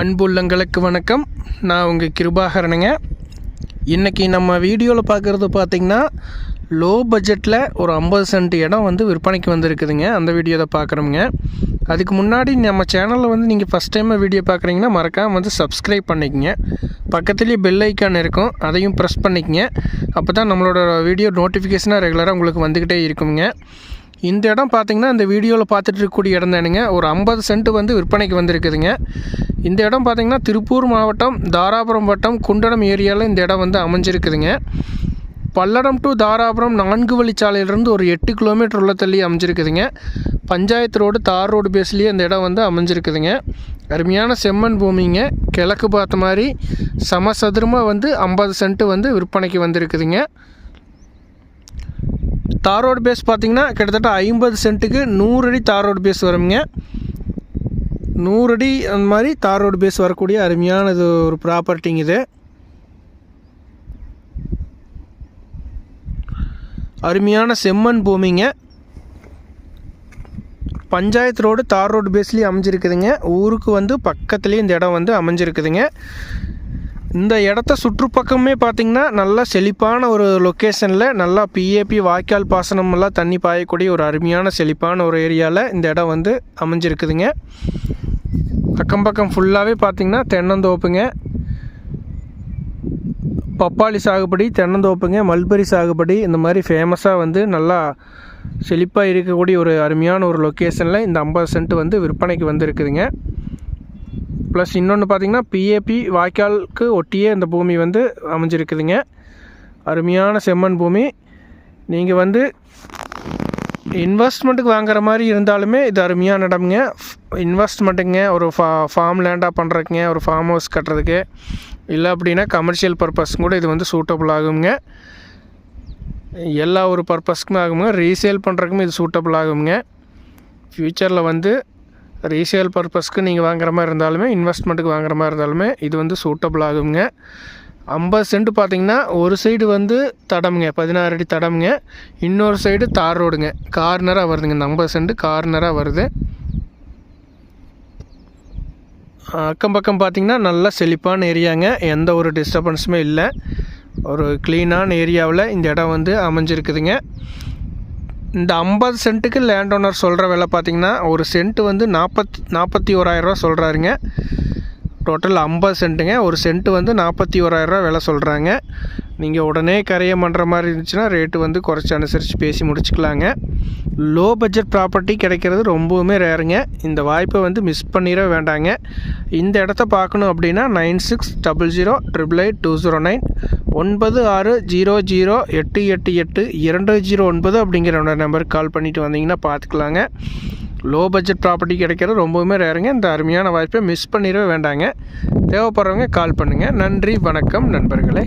அன்புள்ளங்களுக்கு வணக்கம். நான் உங்கள் கிருபாகரனுங்க. இன்றைக்கி நம்ம வீடியோவில் பார்க்குறது பார்த்திங்கன்னா லோ பட்ஜெட்டில் ஒரு ஐம்பது சென்ட் இடம் வந்து விற்பனைக்கு வந்திருக்குதுங்க. அந்த வீடியோ தான் அதுக்கு முன்னாடி நம்ம சேனலில் வந்து நீங்கள் ஃபஸ்ட் டைம் வீடியோ பார்க்குறீங்கன்னா மறக்காமல் வந்து சப்ஸ்கிரைப் பண்ணிக்கங்க. பக்கத்துலேயே பெல் ஐக்கான் இருக்கும். அதையும் ப்ரெஸ் பண்ணிக்கோங்க. அப்போ தான் நம்மளோட வீடியோ நோட்டிஃபிகேஷனாக ரெகுலராக உங்களுக்கு வந்துக்கிட்டே இருக்குங்க இந்த இடம் பார்த்திங்கன்னா இந்த வீடியோவில் பார்த்துட்டு இருக்கக்கூடிய இடம் தானுங்க. ஒரு ஐம்பது சென்ட் வந்து விற்பனைக்கு வந்திருக்குதுங்க. இந்த இடம் பார்த்தீங்கன்னா திருப்பூர் மாவட்டம் தாராபுரம் வட்டம் குண்டடம் ஏரியாவில் இந்த இடம் வந்து அமைஞ்சிருக்குதுங்க. பல்லடம் டு தாராபுரம் நான்கு வழிச்சாலையிலிருந்து ஒரு எட்டு கிலோமீட்டர் உள்ள தள்ளி அமைஞ்சிருக்குதுங்க. பஞ்சாயத்து ரோடு தார் ரோடு பேஸ்லேயே இந்த இடம் வந்து அமைஞ்சிருக்குதுங்க. அருமையான செம்மண் பூமிங்க. கிழக்கு பார்த்த மாதிரி சமசதுரமாக வந்து ஐம்பது சென்ட்டு வந்து விற்பனைக்கு வந்திருக்குதுங்க. தார் ரோடு பேஸ் பார்த்திங்கன்னா கிட்டத்தட்ட ஐம்பது சென்ட்டுக்கு நூறு அடி தார் ரோடு பேஸ் வருங்க நூறு அடி அந்த மாதிரி தார் ரோடு பேஸ் வரக்கூடிய அருமையான இது ஒரு ப்ராப்பர்ட்டிங்க இது. அருமையான செம்மண் பூமிங்க. பஞ்சாயத்து ரோடு தார் ரோடு பேஸ்லேயே அமைஞ்சிருக்குதுங்க. ஊருக்கு வந்து பக்கத்துலேயே இந்த இடம் வந்து அமைஞ்சிருக்குதுங்க. இந்த இடத்த சுற்றுப்பக்கமே பார்த்திங்கன்னா நல்லா செழிப்பான ஒரு லொக்கேஷனில் நல்லா பிஏபி வாய்க்கால் பாசனமெல்லாம் தண்ணி பாயக்கூடிய ஒரு அருமையான செழிப்பான ஒரு ஏரியாவில் இந்த இடம் வந்து அமைஞ்சிருக்குதுங்க. அக்கம் பக்கம் ஃபுல்லாகவே பார்த்திங்கன்னா தென்னந்தோப்புங்க. பப்பாளி சாகுபடி தென்னந்தோப்புங்க மல்பெரி சாகுபடி இந்த மாதிரி ஃபேமஸாக வந்து நல்லா செழிப்பாக இருக்கக்கூடிய ஒரு அருமையான ஒரு லொக்கேஷனில் இந்த ஐம்பது சென்ட் வந்து விற்பனைக்கு வந்துருக்குதுங்க. ப்ளஸ் இன்னொன்று பார்த்திங்கன்னா பிஏபி வாய்க்காலுக்கு ஒட்டியே இந்த பூமி வந்து அமைஞ்சிருக்குதுங்க. அருமையான செம்மண் பூமி. நீங்கள் வந்து இன்வெஸ்ட்மெண்ட்டுக்கு வாங்குற மாதிரி இருந்தாலுமே இது அருமையான இடம்ங்க. இன்வெஸ்ட்மெண்ட்டுங்க ஒரு ஃபா ஃபார்ம் லேண்டாக பண்ணுறதுக்குங்க ஒரு ஃபார்ம் ஹவுஸ் கட்டுறதுக்கு. இல்லை அப்படின்னா கமர்ஷியல் பர்பஸ் கூட இது வந்து சூட்டபுள் ஆகுங்க. எல்லா ஒரு பர்பஸ்க்குமே ஆகுங்க. ரீசேல் பண்ணுறதுக்குமே இது சூட்டபுள் ஆகுங்க. ஃப்யூச்சரில் வந்து ரீசேல் பர்பஸ்க்கு நீங்கள் வாங்குற மாதிரி இருந்தாலுமே இன்வெஸ்ட்மெண்ட்டுக்கு வாங்குற மாதிரி இருந்தாலுமே இது வந்து சூட்டபிள் ஆகுங்க. ஐம்பது சென்ட் பார்த்தீங்கன்னா ஒரு சைடு வந்து தடமுங்க பதினாறு அடி தடமுங்க. இன்னொரு சைடு தார் ரோடுங்க. கார்னராக வருதுங்க இந்த ஐம்பது சென்ட் கார்னராக வருது. அக்கம் பக்கம் பார்த்திங்கன்னா நல்லா செழிப்பான ஏரியாங்க. எந்த ஒரு டிஸ்டர்பன்ஸுமே இல்லை. ஒரு க்ளீனான ஏரியாவில் இந்த இடம் வந்து அமைஞ்சிருக்குதுங்க. இந்த ஐம்பது சென்ட்டுக்கு லேண்ட் ஓனர் சொல்கிற விலை பார்த்திங்கன்னா ஒரு சென்ட்டு வந்து நாற்பத் நாற்பத்தி ஓராயிரரூவா சொல்கிறாருங்க டோட்டல் ஐம்பது சென்ட்டுங்க ஒரு சென்ட்டு வந்து நாற்பத்தி ஓராயிரரூவா விலை சொல்கிறாங்க நீங்கள் உடனே கரையம் பண்ணுற மாதிரி இருந்துச்சுன்னா ரேட்டு வந்து குறைச்சி அனுசரித்து பேசி முடிச்சுக்கலாங்க. லோ பட்ஜெட் ப்ராப்பர்ட்டி கிடைக்கிறது ரொம்பவுமே ரேருங்க இந்த வாய்ப்பை வந்து மிஸ் பண்ணிட வேண்டாங்க. இந்த இடத்த பார்க்கணும் அப்படின்னா nine six double zero triple eight two zero nine ஒன்பது ஆறு ஜீரோ ஜீரோ எட்டு எட்டு எட்டு இரண்டு ஜீரோ ஒன்பது அப்படிங்கிற நம்பருக்கு கால் பண்ணிவிட்டு வந்தீங்கன்னா பார்த்துக்கலாங்க. லோ பட்ஜெட் ப்ராப்பர்ட்டி கிடைக்கிறது ரொம்பவுமே ரேருங்க இந்த அருமையான வாய்ப்பை மிஸ் பண்ணிடவே வேண்டாங்க. தேவைப்படுறவங்க கால் பண்ணுங்கள் நன்றி வணக்கம் நண்பர்களே.